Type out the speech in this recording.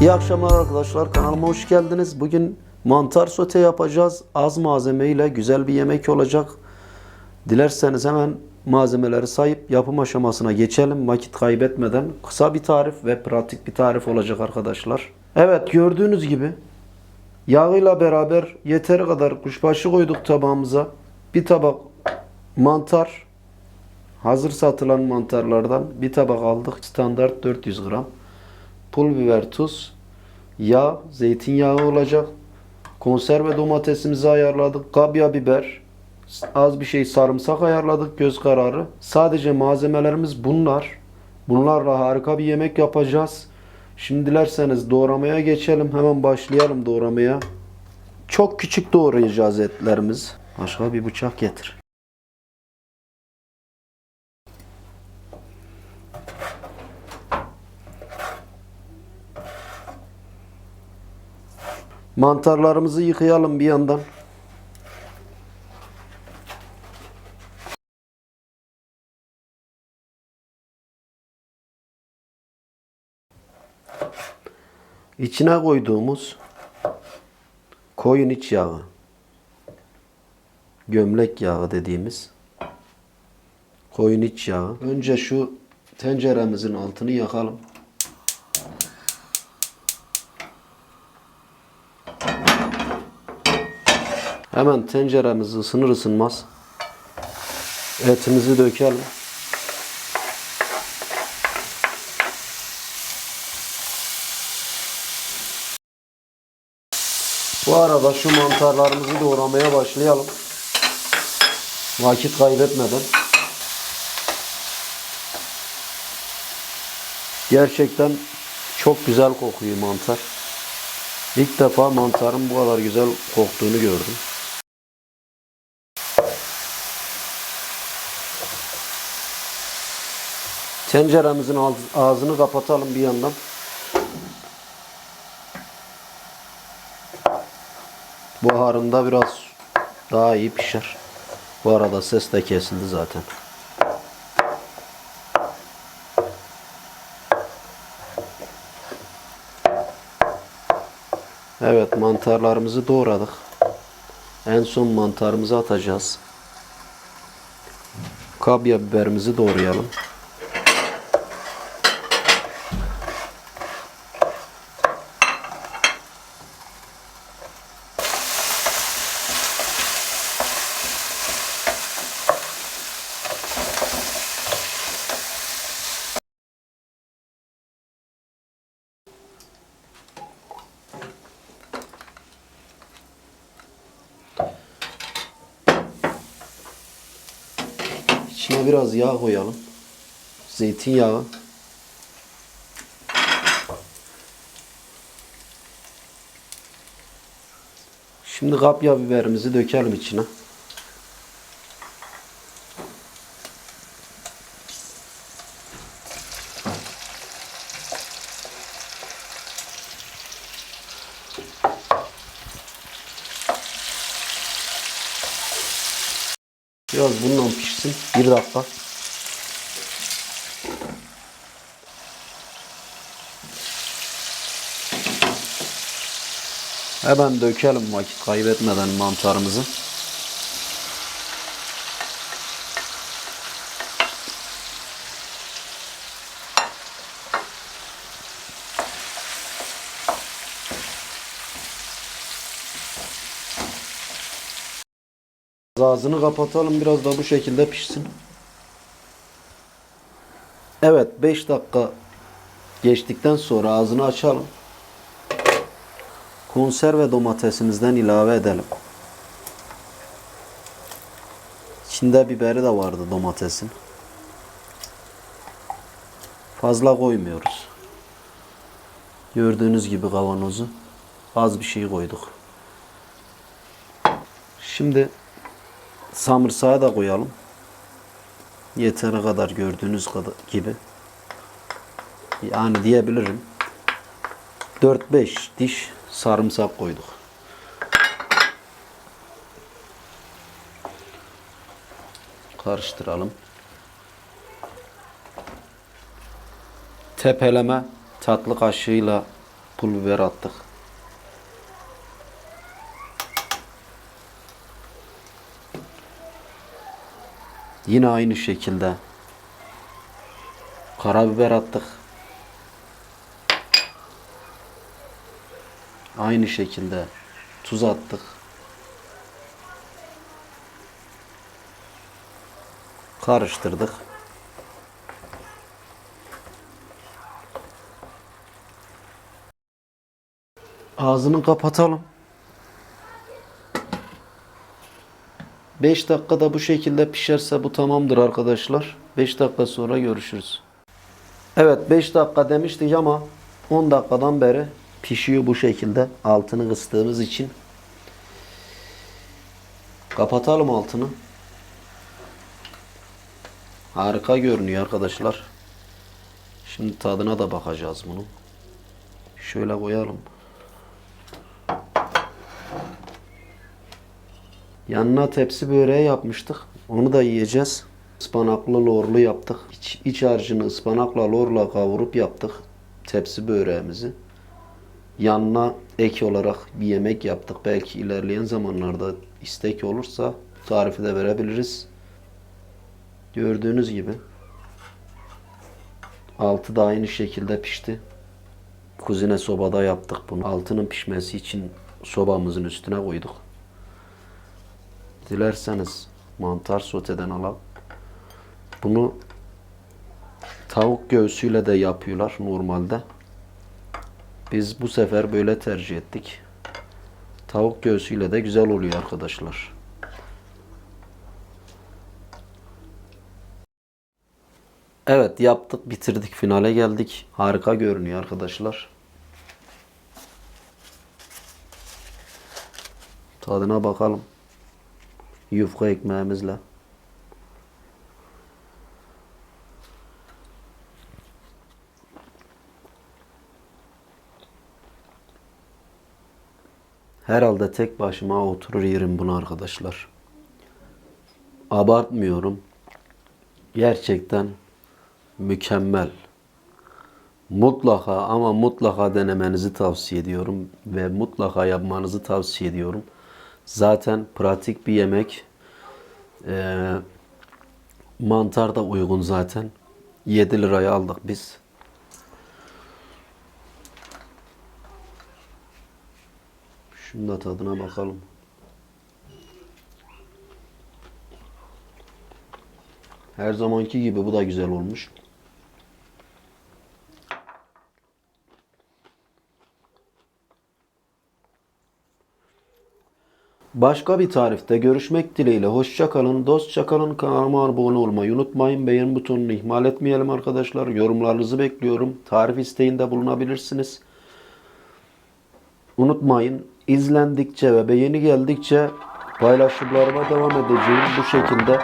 İyi akşamlar arkadaşlar. Kanalıma hoş geldiniz. Bugün mantar sote yapacağız. Az malzemeyle güzel bir yemek olacak. Dilerseniz hemen malzemeleri sayıp yapım aşamasına geçelim. Vakit kaybetmeden kısa bir tarif ve pratik bir tarif olacak arkadaşlar. Evet gördüğünüz gibi yağıyla beraber yeteri kadar kuşbaşı koyduk tabağımıza. Bir tabak mantar hazır satılan mantarlardan bir tabak aldık. Standart 400 gram pul biber, tuz, yağ, zeytinyağı olacak. Konserve domatesimizi ayarladık. Kabya biber, az bir şey sarımsak ayarladık göz kararı. Sadece malzemelerimiz bunlar. Bunlarla harika bir yemek yapacağız. Şimdi dilerseniz doğramaya geçelim. Hemen başlayalım doğramaya. Çok küçük doğrayacağız etlerimiz. Başka bir bıçak getir. Mantarlarımızı yıkayalım bir yandan. İçine koyduğumuz koyun iç yağı, gömlek yağı dediğimiz koyun iç yağı. Önce şu tenceremizin altını yakalım. Hemen tenceremiz ısınır ısınmaz etimizi dökelim. Bu arada şu mantarlarımızı doğramaya başlayalım. Vakit kaybetmeden. Gerçekten çok güzel kokuyor mantar. İlk defa mantarın bu kadar güzel koktuğunu gördüm. Tenceremizin ağz- ağzını kapatalım bir yandan. Buharında biraz daha iyi pişer. Bu arada ses de kesildi zaten. Evet mantarlarımızı doğradık. En son mantarımızı atacağız. Kabya biberimizi doğrayalım. İçine biraz yağ koyalım. Zeytinyağı. Şimdi kapya biberimizi dökelim içine. Biraz bundan pişsin. Bir dakika. Hemen dökelim vakit kaybetmeden mantarımızı. Ağzını kapatalım biraz da bu şekilde pişsin. Evet 5 dakika geçtikten sonra ağzını açalım. Konserve domatesimizden ilave edelim. İçinde biberi de vardı domatesin. Fazla koymuyoruz. Gördüğünüz gibi kavanozu az bir şey koyduk. Şimdi samırsağı da koyalım. Yeteri kadar gördüğünüz gibi. Yani diyebilirim. 4-5 diş sarımsak koyduk. Karıştıralım. Tepeleme tatlı kaşığıyla Pul biber attık. Yine aynı şekilde karabiber attık. Aynı şekilde tuz attık. Karıştırdık. Ağzını kapatalım. 5 dakikada bu şekilde pişerse bu tamamdır arkadaşlar. 5 dakika sonra görüşürüz. Evet 5 dakika demiştik ama 10 dakikadan beri pişiyor bu şekilde. Altını kıstığımız için. Kapatalım altını. Harika görünüyor arkadaşlar. Şimdi tadına da bakacağız bunu. Şöyle koyalım. Yanına tepsi böreği yapmıştık. Onu da yiyeceğiz. Ispanaklı lorlu yaptık. İç, iç harcını ıspanakla lorla kavurup yaptık. Tepsi böreğimizi. Yanına ek olarak bir yemek yaptık. Belki ilerleyen zamanlarda istek olursa tarifi de verebiliriz. Gördüğünüz gibi altı da aynı şekilde pişti. Kuzine sobada yaptık bunu. Altının pişmesi için sobamızın üstüne koyduk. Dilerseniz mantar soteden alalım. Bunu tavuk göğsüyle de yapıyorlar normalde. Biz bu sefer böyle tercih ettik. Tavuk göğsüyle de güzel oluyor arkadaşlar. Evet yaptık bitirdik finale geldik. Harika görünüyor arkadaşlar. Tadına bakalım. Yufka ekmeğimizle. Herhalde tek başıma oturur yerim bunu arkadaşlar. Abartmıyorum. Gerçekten mükemmel. Mutlaka ama mutlaka denemenizi tavsiye ediyorum ve mutlaka yapmanızı tavsiye ediyorum. Zaten pratik bir yemek. Ee, mantar da uygun zaten. 7 liraya aldık biz. Şunun da tadına bakalım. Her zamanki gibi bu da güzel olmuş. Başka bir tarifte görüşmek dileğiyle. Hoşça kalın, dostça kalın. Kanalıma abone olmayı unutmayın. Beğen butonunu ihmal etmeyelim arkadaşlar. Yorumlarınızı bekliyorum. Tarif isteğinde bulunabilirsiniz. Unutmayın, izlendikçe ve beğeni geldikçe paylaşımlarıma devam edeceğim bu şekilde.